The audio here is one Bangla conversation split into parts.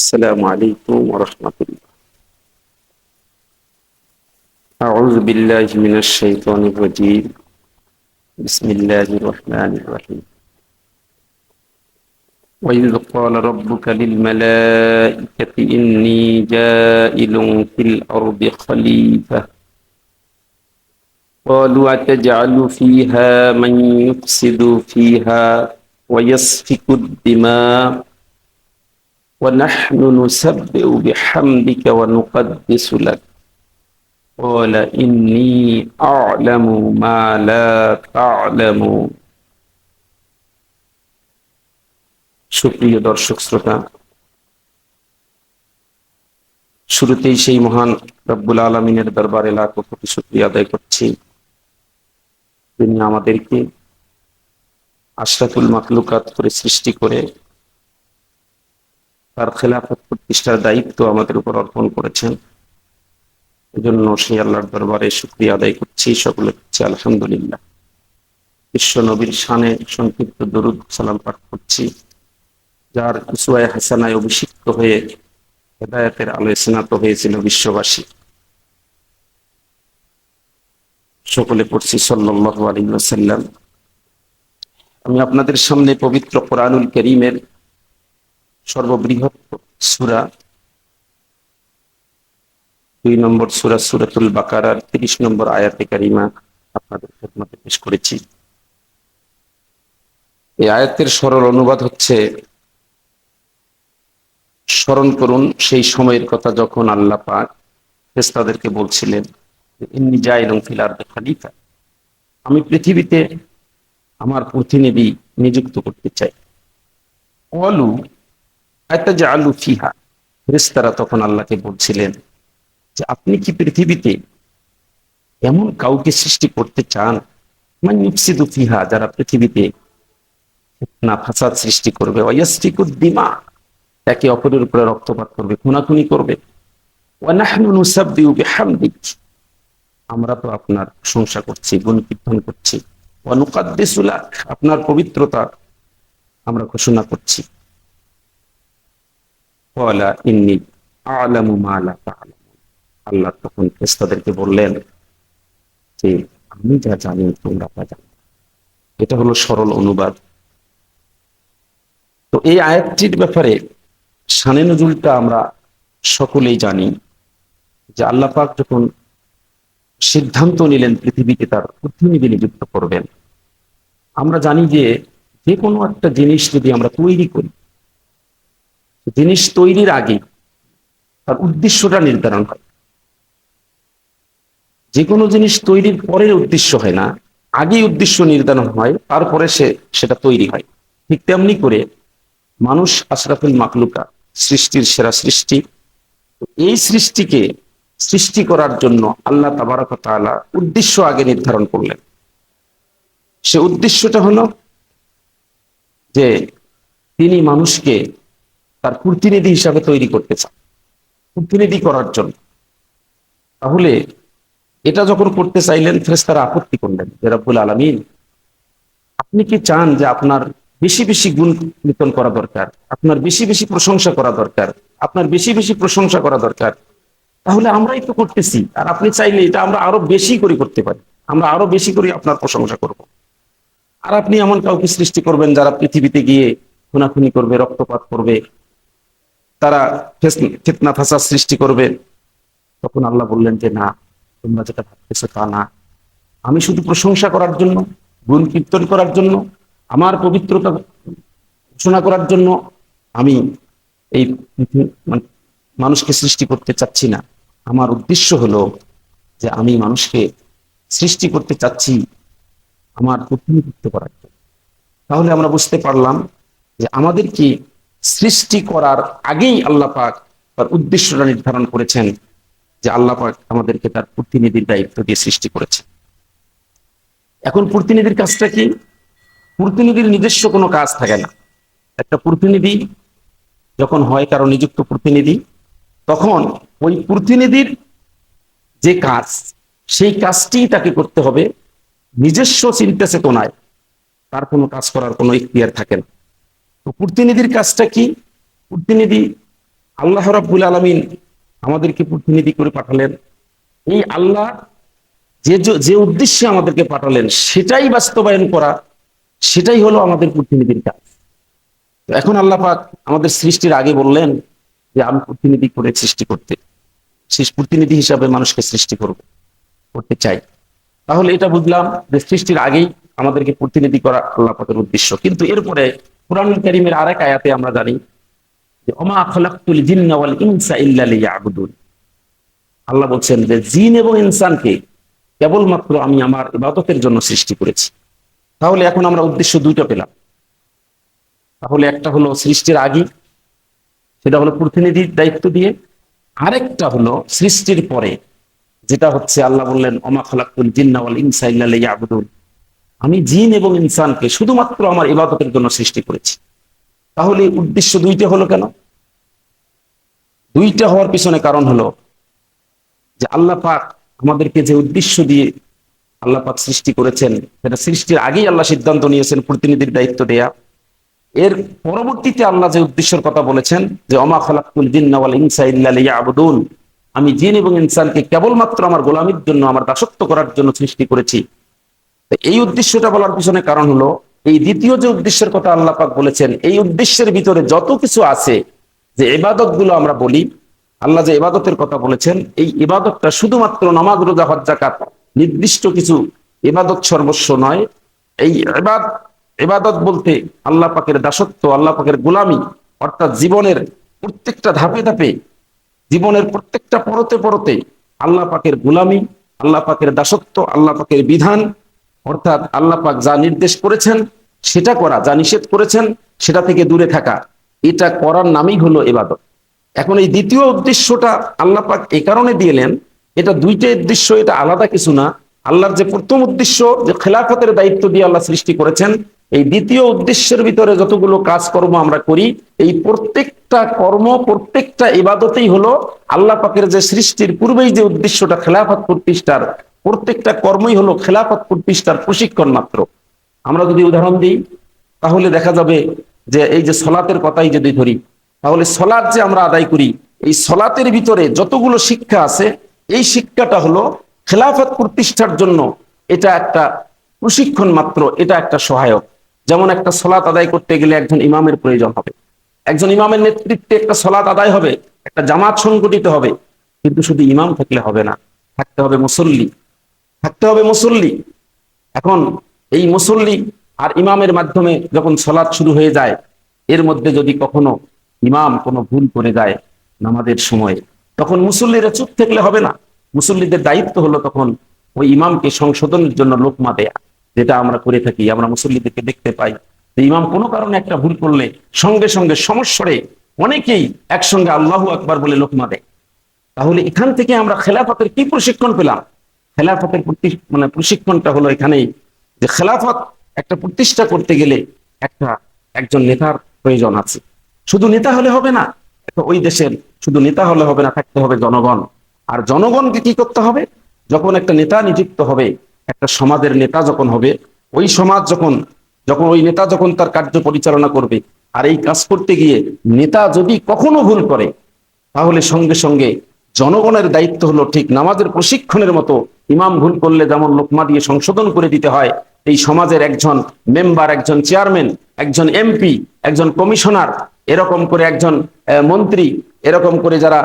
السلام عليكم ورحمة الله. أعوذ بالله من الشيطان الرجيم. بسم الله الرحمن الرحيم. وإذ قال ربك للملائكة إني جائل في الأرض خليفة. قالوا أتجعل فيها من يفسد فيها ويسفك الدماء؟ ونحن نسبح بحمدك ونقدس لك قال إني أعلم ما لا تعلمون সুপ্রিয় দর্শক শ্রোতা শুরুতেই সেই মহান রব্বুল আলমিনের দরবারে লাখ কোটি শুক্রিয়া আদায় করছি তিনি আমাদেরকে আশরাফুল মাকলুকাত করে সৃষ্টি করে তার খেলাফত প্রতিষ্ঠার দায়িত্ব আমাদের উপর অর্পণ করেছেন। এজন্য সেই আল্লাহর দরবারে শুক্রিয়া আদায় করছি। সকলে করছি আলহামদুলিল্লাহ। বিশ্ব নবীর শানে সংক্ষিপ্ত দরুদ সালাম পাঠ করছি। যার উসুয়ায় হাসানায় অভিষিক্ত হয়ে হেদায়তের আলোয় স্নাত হয়েছিল বিশ্ববাসী। সকলে পড়ছি, সাল্লাল্লাহু আলাইহি ওয়াসাল্লাম। আমি আপনাদের সামনে পবিত্র কোরআনুল করিমের সর্ববৃহৎ সুরা। দুই নম্বর সুরা সুরাতুল বাকারার তিরিশ নম্বর আয়াতে কারিমা আপনাদের খেদমতে পেশ করেছি। এই আয়াতের সরল অনুবাদ হচ্ছে, স্মরণ করুন সেই সময়ের কথা যখন আল্লাহ পাক ফেরেশতাদেরকে বলছিলেন ইন্নি জাইলুম ফিল আরদি খলিফা। আমি পৃথিবীতে আমার প্রতিনিধি নিযুক্ত করতে চাই। অলু আলু ফিহা। ফেরেশতারা তখন আল্লাহকে বলছিলেন যে, আপনি কি পৃথিবীতে এমন কাউকে সৃষ্টি করতে চান? মানে ফিহা, যারা পৃথিবীতে না ফাসাদ সৃষ্টি করবে। একে অপরের উপরে রক্তপাত করবে, খুনাখুনি করবে। আমরা তো আপনার প্রশংসা করছি গুণ কীর্তন করছি আপনার পবিত্রতা আমরা ঘোষণা করছি। আল্লাহ তখন ফেরেশতাদেরকে বললেন, যে আমি যা জানি তোমরা তা জানো। এটা হলো সরল অনুবাদ। তো এই আয়াতটির ব্যাপারে শানে নজুলটা আমরা সকলেই জানি যে আল্লাহ পাক যখন সিদ্ধান্ত নিলেন পৃথিবীকে তার প্রতিনিধি নিযুক্ত করবেন, আমরা জানি যে যে কোনো একটা জিনিস যদি আমরা তৈরি করি জিনিস তৈরির আগে তার উদ্দেশ্যটা নির্ধারণ হয় যে কোনো জিনিস তৈরির পরের উদ্দেশ্য হয় না, আগেই উদ্দেশ্য নির্ধারণ হয়, তারপরে সে, সেটা তৈরি হয়। ঠিক তেমনি করে মানুষ আশরাফুল মাকলুকা সৃষ্টির সেরা সৃষ্টি। এই সৃষ্টিকে সৃষ্টি করার জন্য আল্লাহ তাবারক তাআলা উদ্দেশ্য আগে নির্ধারণ করলেন। সে উদ্দেশ্যটা হলো যে তিনি মানুষকে তার প্রতিনিধি হিসাবে তৈরি করতে চান প্রতিনিধি করার জন্য। তাহলে এটা যখন করতে চাইলেন, ফেরেশতারা আপত্তি করলেন যে রব্বুল আলমিন, আপনি কি চান যে আপনার বেশি বেশি গুণ কীর্তন করা দরকার, আপনার বেশি বেশি প্রশংসা করা দরকার, আপনার বেশি বেশি প্রশংসা করা দরকার? তাহলে আমরাই তো করতেছি, আর আপনি চাইলে এটা আমরা আরও বেশি করে করতে পারি। আমরা আরও বেশি করে আপনার প্রশংসা করব। আর আপনি এমন কাউকে সৃষ্টি করবেন যারা পৃথিবীতে গিয়ে খুনাখুনি করবে, রক্তপাত করবে তারা ফিতনা, ফাসাদ সৃষ্টি করবে। তখন আল্লাহ বললেন যে, না, তোমরা যেটা ভাবতেছো তা না। আমি শুধু প্রশংসা করার জন্য, গুণ কীর্তন করার জন্য, আমার পবিত্রতা ঘোষণা করার জন্য আমি এই মানুষকে সৃষ্টি করতে চাচ্ছি না। আমার উদ্দেশ্য হলো যে, আমি মানুষকে সৃষ্টি করতে চাচ্ছি আমার প্রতিনিধিত্ব করার জন্য। তাহলে আমরা বুঝতে পারলাম যে আমাদেরকে সৃষ্টি করার আগেই আল্লাহ পাক তার উদ্দেশ্যটা নির্ধারণ করেছেন যে আল্লাহ পাক আমাদেরকে তার প্রতিনিধির দায়িত্ব দিয়ে সৃষ্টি করেছে এখন প্রতিনিধির কাজটা কি? প্রতিনিধির নিজস্ব কোনো কাজ থাকে না। একটা প্রতিনিধি যখন হয় কারও নিযুক্ত প্রতিনিধি, তখন ওই প্রতিনিধির যে কাজ, সেই কাজটি তাকে করতে হবে। নিজস্ব চিন্তা চেতনায় তার কোনো কাজ করার কোনো ইখতিয়ার থাকে না। তো প্রতিনিধির কাজটা কি? প্রতিনিধি আল্লাহ রাব্বুল আলামিন আমাদেরকে প্রতিনিধি করে পাঠালেন। এই আল্লাহ যে যে উদ্দেশ্যে আমাদেরকে পাঠালেন, সেটাই বাস্তবায়ন করা, সেটাই হলো আমাদের প্রতিনিধির কাজ। এখন আল্লাহ পাক আমাদের সৃষ্টির আগে বললেন যে, আমি প্রতিনিধি করে সৃষ্টি করতে, শেষ প্রতিনিধি হিসাবে মানুষকে সৃষ্টি করব, করতে চাই। তাহলে এটা বুঝলাম যে সৃষ্টির আগেই আমাদেরকে প্রতিনিধি করা আল্লাহ পাকের উদ্দেশ্য। কিন্তু এরপরে কোরআন কারিমের আরেক আয়াতে আমরা জানি যে, ওমা খলাকুল জিন্না ওয়াল ইনসা ইল্লা লিয়াবুদুন। আল্লাহ বলছেন যে, জিন এবং ইনসানকে কেবলমাত্র আমি আমার ইবাদতের জন্য সৃষ্টি করেছি। তাহলে এখন আমরা উদ্দেশ্য দুইটা পেলাম। তাহলে একটা হলো সৃষ্টির আগে সেটা হলো প্রতিনিধির দায়িত্ব দিয়ে। আরেকটা হলো সৃষ্টির পরে, যেটা হচ্ছে আল্লাহ বললেন অমা খালাকুল জিন্নাওয়াল ইনসা ইল্লা লিয়াবুদুন। আমি জিন এবং ইনসানকে শুধুমাত্র আমার ইবাদতের জন্য সৃষ্টি করেছি। তাহলে উদ্দেশ্য দুইটা হলো কেন? দুইটা হওয়ার পিছনে কারণ হলো যে আল্লাহ পাক আমাদেরকে যে উদ্দেশ্য দিয়ে আল্লাহ পাক সৃষ্টি করেছেন, সেটা সৃষ্টির আগেই আল্লাহ সিদ্ধান্ত নিয়েছেন, প্রতিনিধির দায়িত্ব দেয়া। এর পরবর্তীতে আল্লাহ যে উদ্দেশ্যের কথা বলেছেন যে অমা খালাকুল জিন্নাওয়াল ইনসা ইল্লা লিয়াবুদুন আমি জিন এবং ইনসানকে কেবলমাত্র আমার গোলামির জন্য, আমার দাসত্ব করার জন্য সৃষ্টি করেছি। এই উদ্দেশ্যটা বলার পিছনে কারণ হলো, এই দ্বিতীয় যে উদ্দেশ্যের কথা আল্লাহ পাক বলেছেন, এই উদ্দেশ্যের ভিতরে যত কিছু আছে, যে ইবাদতগুলো আমরা বলি, আল্লাহ যে ইবাদতের কথা বলেছেন, এই ইবাদতটা শুধুমাত্র নামাজ, রোজা, হজ জাকাত নির্দিষ্ট কিছু ইবাদত সর্বস্ব নয়। এই ইবাদ, ইবাদত বলতে আল্লাহ পাকের দাসত্ব, আল্লাহ পাকের গোলামি, অর্থাৎ জীবনের প্রত্যেকটা ধাপে ধাপে, জীবনের প্রত্যেকটা পরতে পরতে আল্লাহ পাকের গোলামি, আল্লাহ পাকের দাসত্ব, আল্লাহ পাকের বিধান অর্থাৎ আল্লাহ পাক যা নির্দেশ করেছেন, সেটা করা, যা নিষেধ করেছেন, সেটা থেকে দূরে থাকা। এটা করার নামই হলো এবাদত এখন এই দ্বিতীয় উদ্দেশ্যটা আল্লাহ পাক এই কারণে দিলেন এটা দুইটা উদ্দেশ্য, এটা আলাদা কিছু না। আল্লাহর যে প্রথম উদ্দেশ্য, যে খেলাফতের দায়িত্ব দিয়ে আল্লাহ সৃষ্টি করেছেন, এই দ্বিতীয় উদ্দেশ্যের ভিতরে যতগুলো কাজকর্ম আমরা করি, এই প্রত্যেকটা কর্ম, প্রত্যেকটা ইবাদতেই হলো আল্লাহ পাকের যে সৃষ্টির পূর্বেই যে উদ্দেশ্যটা খেলাফত প্রতিষ্ঠার প্রত্যেকটা কর্মই হলো খেলাফত প্রতিষ্ঠার প্রশিক্ষণ মাত্র। আমরা যদি উদাহরণ দিই, তাহলে দেখা যাবে যে এই যে সলাতের কথাই যদি ধরি, তাহলে সলাৎ যে আমরা আদায় করি, এই সলাতের ভিতরে যতগুলো শিক্ষা আছে, এই শিক্ষাটা হলো খেলাফত প্রতিষ্ঠার জন্য এটা একটা প্রশিক্ষণ মাত্র, এটা একটা সহায়ক। যেমন একটা সলাৎ আদায় করতে গেলে একজন ইমামের প্রয়োজন হবে। একজন ইমামের নেতৃত্বে একটা সলাৎ আদায় হবে, একটা জামাত সংগঠিত হবে, কিন্তু শুধু ইমাম থাকলে হবে না, থাকতে হবে মুসল্লি। থাকতে হবে মুসল্লি। এখন এই মুসল্লি আর ইমামের মাধ্যমে যখন সলাৎ শুরু হয়ে যায়, এর মধ্যে যদি কখনো ইমাম কোনো ভুল করে যায় নামাজের সময়, তখন মুসল্লিরা চুপ থাকলে হবে না। মুসল্লিদের দায়িত্ব হলো তখন ওই ইমামকে সংশোধনের জন্য লোকমা দেয়া যেটা আমরা করে থাকি, আমরা মুসল্লিদেরকে দেখতে পাই। যে ইমাম কোনো কারণে একটা ভুল করলে সঙ্গে সঙ্গে সমস্যরে অনেকেই একসঙ্গে আল্লাহু আকবার বলে লোকমা দেয় তাহলে এখান থেকে আমরা খেলাফতের কি প্রশিক্ষণ পেলাম? খেলাফতের মানে প্রশিক্ষণটা হলো এখানেই যে খেলাফত একটা প্রতিষ্ঠা করতে গেলে একটা একজন নেতার প্রয়োজন আছে। শুধু নেতা হলে হবে না ওই দেশের শুধু নেতা হলে হবে না, থাকতে হবে জনগণ। আর জনগণকে কি করতে হবে? যখন একটা নেতা নিযুক্ত হবে, একটা সমাজের নেতা যখন হবে, ওই সমাজ যখন যখন ওই নেতা যখন তার কার্য পরিচালনা করবে, আর এই কাজ করতে গিয়ে নেতা যদি কখনো ভুল করে, তাহলে সঙ্গে সঙ্গে জনগণের দায়িত্ব হলো ঠিক নামাজের প্রশিক্ষণের মতো ইমাম ভুল করলে যেমন লোকমা দিয়ে সংশোধন করে দিতে হয়, এই সমাজের একজন মেম্বার, একজন চেয়ারম্যান, একজন এমপি, একজন কমিশনার, এরকম করে একজন মন্ত্রী, এরকম করে যারা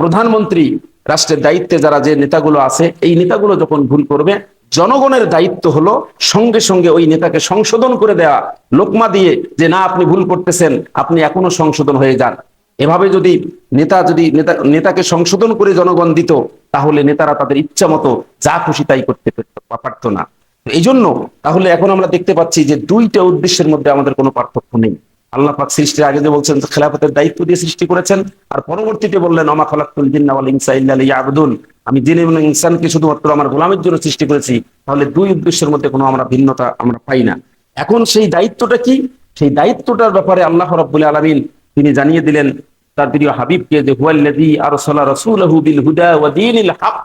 প্রধানমন্ত্রী, রাষ্ট্রের দায়িত্বে যারা যে নেতাগুলো আছে, এই নেতাগুলো যখন ভুল করবে, জনগণের দায়িত্ব হলো সঙ্গে সঙ্গে ওই নেতাকে সংশোধন করে দেওয়া লোকমা দিয়ে যে, না, আপনি ভুল করতেছেন, আপনি এখনও সংশোধন হয়ে যান। এভাবে যদি নেতা যদি নেতা, নেতাকে সংশোধন করে জনগণ দিত, তাহলে নেতারা তাদের ইচ্ছা মতো যা খুশি তাই করতে পারত- না। এই জন্য তাহলে এখন আমরা দেখতে পাচ্ছি যে দুইটা উদ্দেশ্যের মধ্যে আমাদের কোনো পার্থক্য নেই। আল্লাহ পাক সৃষ্টির আগে যে বলছেন খেলাফতের দায়িত্ব দিয়ে সৃষ্টি করেছেন, আর পরবর্তীতে বললেন, আমা খালাকুল জিন্না ওয়াল ইনসা ইল্লা লিয়াবুদুন। আমি জিন এবং ইনসানকে শুধুমাত্র আমার গোলামের জন্য সৃষ্টি করেছি, তাহলে দুই উদ্দেশ্যের মধ্যে কোনো আমরা ভিন্নতা আমরা পাই না। এখন সেই দায়িত্বটা কি? সেই দায়িত্বটার ব্যাপারে আল্লাহ রাব্বুল আলামিন তিনি জানিয়ে দিলেন, তার প্রিয় হাবিবকে যে, হুয়াল্লাযী আরসালা রাসূলাহু বিল হুদা ওয়া দীনিল হক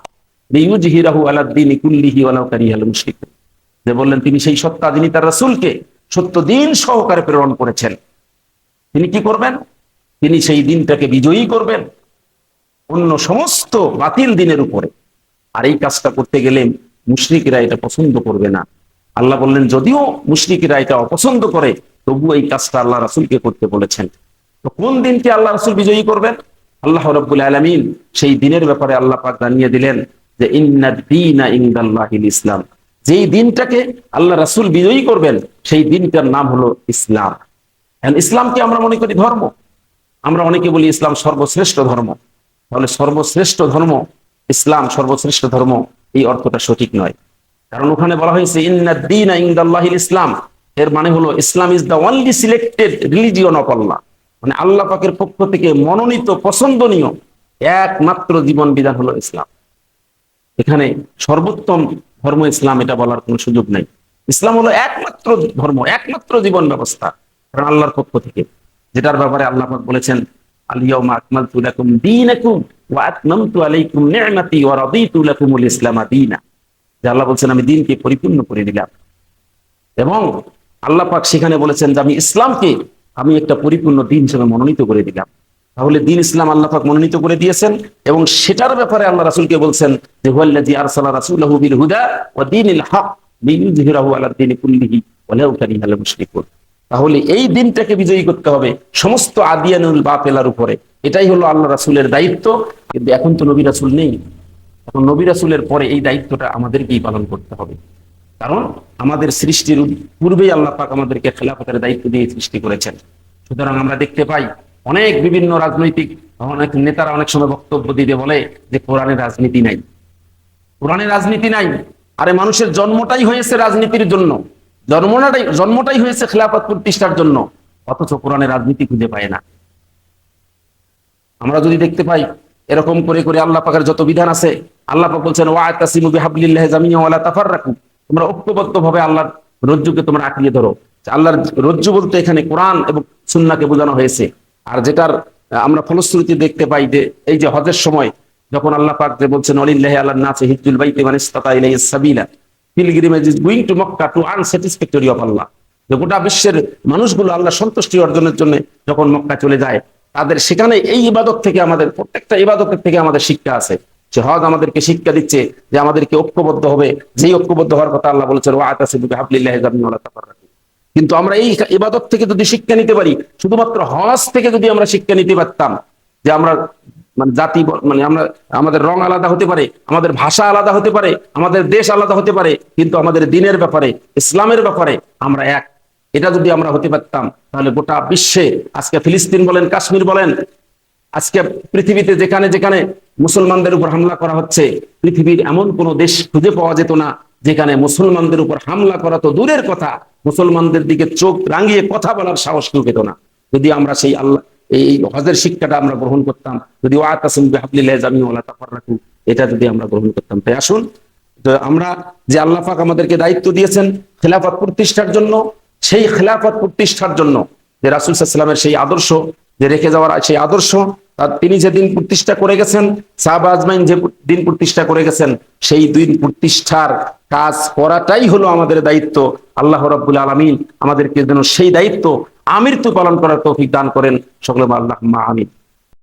লিইয়ুজহিরাহু আলা দ্বীনি কুল্লিহি ওয়ালাউ কারিহাল মুশরিকুন। যে বললেন, তিনি সেই সত্তা যিনি তার রাসূলকে সত্য দিন সহকারে প্রেরণ করেছেন। তিনি কি করবেন? তিনি সেই দিনটাকে বিজয়ী করবেন অন্য সমস্ত বাতিল দিনের উপরে। আর এই কাজটা করতে গেলে মুশরিকরা এটা পছন্দ করবে না। আল্লাহ বললেন, যদিও মুশরিকরা এটা অপছন্দ করে তবু এই কাজটা আল্লাহ রাসুলকে করতে বলেছেন। তো কোন দিনকে আল্লাহ রসুল বিজয়ী করবেন? আল্লাহ রব্বুল আলমিন সেই দিনের ব্যাপারে আল্লাহ পাক জানিয়ে দিলেন যে ইসলাম। যেই দিনটাকে আল্লাহ রাসুল বিজয়ী করবেন, সেই দিনটার নাম হলো ইসলাম। ইসলামকে আমরা মনে করি ধর্ম। আমরা অনেকে বলি ইসলাম সর্বশ্রেষ্ঠ ধর্ম। তাহলে সর্বশ্রেষ্ঠ ধর্ম, ইসলাম সর্বশ্রেষ্ঠ ধর্ম, এই অর্থটা সঠিক নয়। কারণ ওখানে বলা হয়েছে ইন্নাদ্দিন ইসলাম। এর মানে হলো, Islam is the only selected religion of Allah. মানে আল্লাহ পাকের পক্ষ থেকে মনোনীত, পছন্দনীয় একমাত্র জীবন বিধান হলো ইসলাম। এখানে সর্বোত্তম ধর্ম ইসলাম এটা বলার কোনো সুযোগ নাই। ইসলাম হলো একমাত্র ধর্ম, একমাত্র জীবন ব্যবস্থা কারণ আল্লাহর পক্ষ থেকে। যেটার ব্যাপারে আল্লাহ পাক বলেছেন আলিয়াউমা আকমালতু লাকুম দীনাকুম ওয়া আতমামতু আলাইকুম নি'মাতি ওয়া রাদিতু লাকুমুল ইসলাম দীনা। যে আল্লাহ বলছেন, আমি দিনকে পরিপূর্ণ করে দিলাম এবং আল্লাহ পাক সেখানে বলেছেন যে, আমি ইসলামকে আমি একটা পরিপূর্ণ দিন হিসেবে মনোনীত করে দিলাম। তাহলে দিন ইসলাম আল্লাহ পাক মনোনীত করে দিয়েছেন এবং সেটার ব্যাপারে আল্লাহ রাসূলকে বলছেন যে, হুয়াল্লাযী আরসালা বিল হুদা ওয়া হক আলা কুল্লিহি ওয়ালাউ কারিহাল মুশরিকুন। তাহলে এই দিনটাকে বিজয়ী করতে হবে সমস্ত আদিয়ানুল বাপেলার উপরে। এটাই হলো আল্লাহ রাসুলের দায়িত্ব। কিন্তু এখন তো নবী রাসুল নেই। এখন নবী রাসূলের পরে এই দায়িত্বটা আমাদেরকেই পালন করতে হবে। কারণ আমাদের সৃষ্টির পূর্বেই আল্লাহ পাক আমাদেরকে খেলাফতের দায়িত্ব দিয়ে সৃষ্টি করেছেন। সুতরাং আমরা দেখতে পাই অনেক বিভিন্ন রাজনৈতিক অনেক নেতারা অনেক সময় বক্তব্য দিতে বলে যে কোরআনের রাজনীতি নাই। কোরআনের রাজনীতি নাই। আরে মানুষের জন্মটাই হয়েছে রাজনীতির জন্য। জন্মটাই জন্মটাই হয়েছে খেলাফত প্রতিষ্ঠার জন্য। অথচ কোরআনের রাজনীতি খুঁজে পায় না। আমরা যদি দেখতে পাই এরকম করে করে আল্লাহ পাকের যত বিধান আছে, আল্লাহ পাক বলছেন ওয়াতাসিমু বিহাবলিল্লাহি জামিয়া ওয়ালা তাফাররাকু। তোমরা ঐক্যবদ্ধ ভাবে আল্লাহর রজ্জুকে তোমরা আঁকড়িয়ে ধরো। আল্লাহর রজ্জু বলতে এখানে কোরআন এবং সুন্নাহকে বোঝানো হয়েছে। আর যেটার আমরা ফলশ্রুতি দেখতে পাই যে এই যে হজের সময় যখন আল্লাহ পাক যে বলছেন, অলিল্লাহি আল্লাহ নাসে হিজুল বাইতি মান সাবিলা। Pilgrimage is to Mecca to of Allah যে গোটা বিশ্বের মানুষগুলো আল্লাহ সন্তুষ্টি অর্জনের জন্য যখন মক্কা চলে যায়, তাদের সেখানে এই ইবাদত থেকে আমাদের, প্রত্যেকটা ইবাদতের থেকে আমাদের শিক্ষা আছে। যে হজ আমাদেরকে শিক্ষা দিচ্ছে যে আমাদেরকে ঐক্যবদ্ধ হবে। যেই ঐক্যবদ্ধ হওয়ার কথা আল্লাহ বলেছেন কিন্তু আমরা এই ইবাদত থেকে যদি শিক্ষা নিতে পারি, শুধুমাত্র হজ থেকে যদি আমরা শিক্ষা নিতে পারতাম, যে আমরা মানে জাতি মানে আমরা, আমাদের রং আলাদা হতে পারে, আমাদের ভাষা আলাদা হতে পারে, আমাদের দেশ আলাদা হতে পারে, কিন্তু আমাদের দিনের ব্যাপারে, ইসলামের ব্যাপারে আমরা এক। এটা যদি আমরা হতে পারতাম, তাহলে গোটা বিশ্বে, আজকে ফিলিস্তিন বলেন, কাশ্মীর বলেন আজকে পৃথিবীতে যেখানে যেখানে মুসলমানদের উপর হামলা করা হচ্ছে, পৃথিবীর এমন কোন দেশ খুঁজে পাওয়া যেত না, যেখানে মুসলমানদের উপর হামলা করা তো দূরের কথা, মুসলমানদের দিকে চোখ রাঙিয়ে কথা বলার সাহস কেউ পেত না। যদি আমরা সেই আল্লাহ, এই হজের শিক্ষাটা আমরা গ্রহণ করতাম, যদি এটা যদি আমরা গ্রহণ করতাম। তাই আসুন আমরা যে আল্লাহ পাক আমাদেরকে দায়িত্ব দিয়েছেন খেলাফত প্রতিষ্ঠার জন্য, সেই খেলাফত প্রতিষ্ঠার জন্য, যে রাসুল সাল্লামের সেই আদর্শ যে রেখে যাওয়ার সেই আদর্শ তিনি যে দিন প্রতিষ্ঠা করে গেছেন, সাহাব আজমাইন যে দিন প্রতিষ্ঠা করে গেছেন, সেই দিন প্রতিষ্ঠার কাজ করাটাই হলো আমাদের দায়িত্ব। আল্লাহ রব্বুল আলমিন আমাদেরকে যেন সেই দায়িত্ব আমির আমৃত্যু পালন করার তৌফিক দান করেন। সকলে আল্লাহ আমিন।